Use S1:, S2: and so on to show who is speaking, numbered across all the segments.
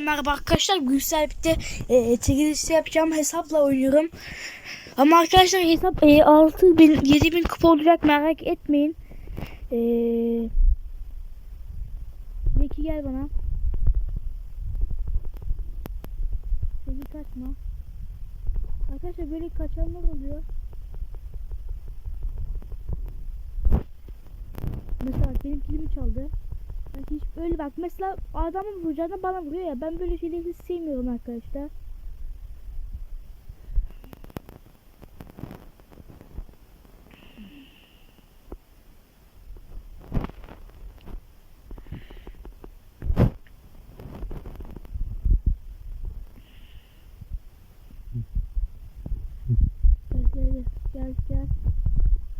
S1: Merhaba arkadaşlar Gülsel bitti e, çekilişte yapacağım hesapla oynuyorum. Ama arkadaşlar hesap e, 6000 7000 kupa olacak merak etmeyin. E, Zeki gel bana. Zeki kaçma. Arkadaşlar böyle kaçanlar oluyor. Mesela benim kilimi çaldı hiç öyle bak mesela adamın vuracağına bana vuruyor ya ben böyle şeyleri hiç sevmiyorum arkadaşlar. Gel gel gel gel gel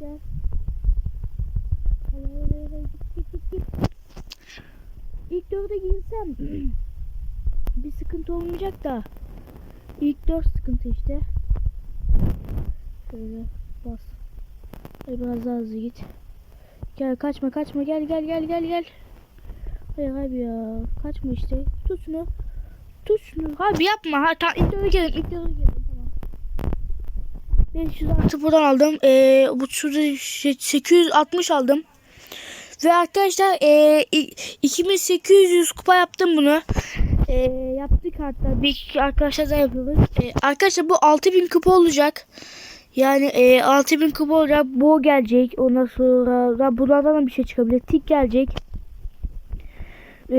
S1: gel. Hadi hadi hadi git git git git. İlk dörde girsem bir sıkıntı olmayacak da ilk dört sıkıntı işte. Şöyle bas. Hadi biraz daha hızlı git. Gel kaçma kaçma gel gel gel gel gel. Hayır abi ya kaçma işte. Tut şunu. Tut şunu. Abi yapma. Ha, tamam ilk dörde girelim ilk dörde tamam. 500 artı buradan aldım. Ee, bu şurada şey- 860 aldım. Ve arkadaşlar e, i- 2800 kupa yaptım bunu. E, yaptık hatta bir arkadaşlar da yapıyoruz. E, arkadaşlar bu 6000 kupa olacak. Yani e, 6000 kupa olacak. Bu gelecek. Ondan sonra da bunlardan da bir şey çıkabilir. Tik gelecek. E,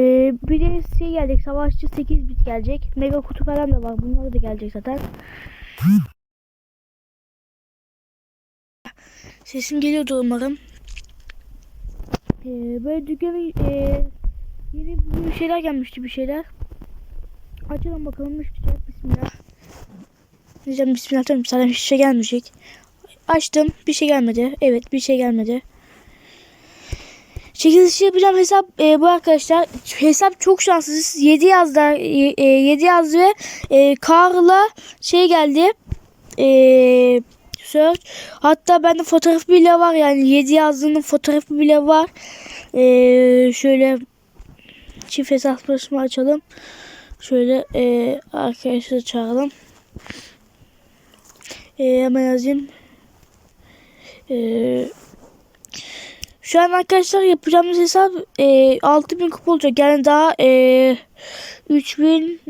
S1: bir de şey gelecek. Savaşçı 8 bit gelecek. Mega kutu falan da var. Bunlar da gelecek zaten. Sesim geliyordu umarım. Ee, böyle dükkana e, yeni bir şeyler gelmişti bir şeyler. Açalım bakalım ne çıkacak. Bismillah. Diyeceğim bismillah tamam zaten hiçbir şey gelmeyecek. Açtım bir şey gelmedi. Evet bir şey gelmedi. Çekilişi yapacağım hesap e, bu arkadaşlar. Hesap çok şanssız. 7 yazdı. E, e, 7 yazdı ve e, Karl'a şey geldi. Eee search. Hatta bende fotoğrafı bile var yani 7 yazdığının fotoğrafı bile var. Ee, şöyle çift hesaplaşma açalım. Şöyle e, arkadaşlar çağıralım. E, hemen yazayım. E, şu an arkadaşlar yapacağımız hesap e, 6000 kupa olacak. Yani daha e, 3000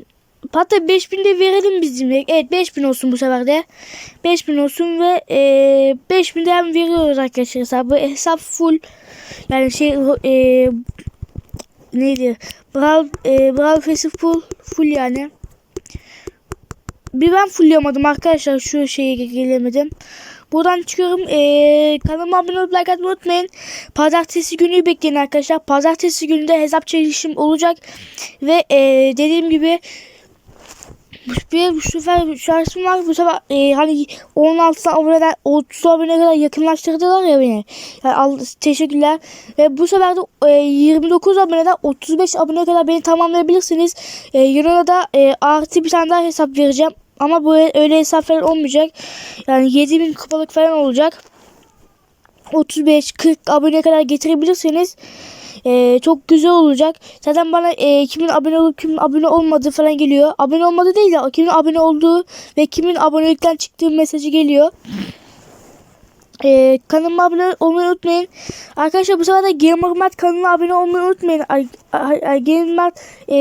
S1: Hatta 5000 de verelim bizim. Evet 5000 olsun bu sefer de. 5000 olsun ve e, 5000 de hem veriyoruz arkadaşlar hesabı. Hesap full. Yani şey e, neydi? Brawl, e, Brawl Pass'i full. Full yani. Bir ben fullleyemedim arkadaşlar. Şu şeye gelemedim. Buradan çıkıyorum. Ee, kanalıma abone olup like atmayı unutmayın. Pazartesi günü bekleyin arkadaşlar. Pazartesi günü de hesap çekilişim olacak. Ve ee, dediğim gibi bir bu sefer şansım var. Bu sefer e, hani 16 aboneden 30 abone kadar yakınlaştırdılar ya beni. Yani teşekkürler. Ve bu sefer de e, 29 aboneden 35 abone kadar beni tamamlayabilirsiniz. E, yanına da e, artı bir tane daha hesap vereceğim. Ama bu öyle hesap falan olmayacak. Yani 7000 kupalık falan olacak. 35-40 abone kadar getirebilirseniz e, çok güzel olacak. Zaten bana e, kimin abone olup kimin abone olmadığı falan geliyor. Abone olmadı değil de kimin abone olduğu ve kimin abonelikten çıktığı mesajı geliyor. E, kanalıma abone olmayı unutmayın. Arkadaşlar bu sefer de Gamermat kanalına abone olmayı unutmayın. Ay, ay, ay, Gamermat e,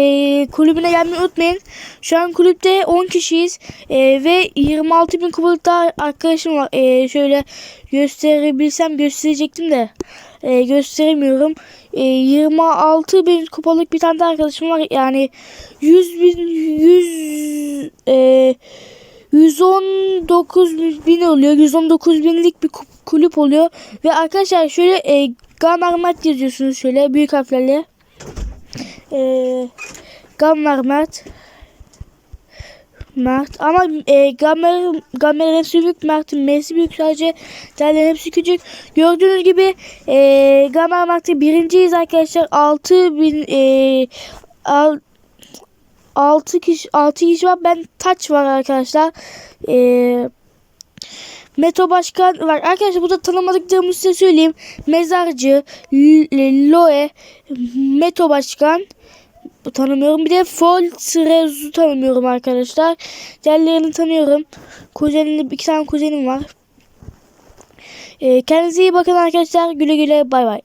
S1: kulübüne gelmeyi unutmayın. Şu an kulüpte 10 kişiyiz. E, ve 26 bin kupalık daha arkadaşım var. E, şöyle gösterebilsem gösterecektim de e, gösteremiyorum. E, 26 bin kupalık bir tane de arkadaşım var. Yani 100 bin 100 e, 119 bin oluyor. 119 binlik bir kulüp oluyor. Ve arkadaşlar şöyle e, Gamermat yazıyorsunuz şöyle büyük harflerle. E, Gamermat Mert ama e, Gamer Gamer'ın hepsi büyük Mert'in M'si büyük sadece diğerlerin hepsi küçük. Gördüğünüz gibi e, Gamer Mert'te birinciyiz arkadaşlar. 6000 e, al, 6 kişi 6 kişi var. Ben taç var arkadaşlar. Eee Meto Başkan var. Arkadaşlar burada tanımadıklarımı size söyleyeyim. Mezarcı, Loe, Meto Başkan, tanımıyorum. Bir de Foltrez'u tanımıyorum arkadaşlar. Diğerlerini tanıyorum. Kuzenim, iki tane kuzenim var. Ee, kendinize iyi bakın arkadaşlar. Güle güle bay bay.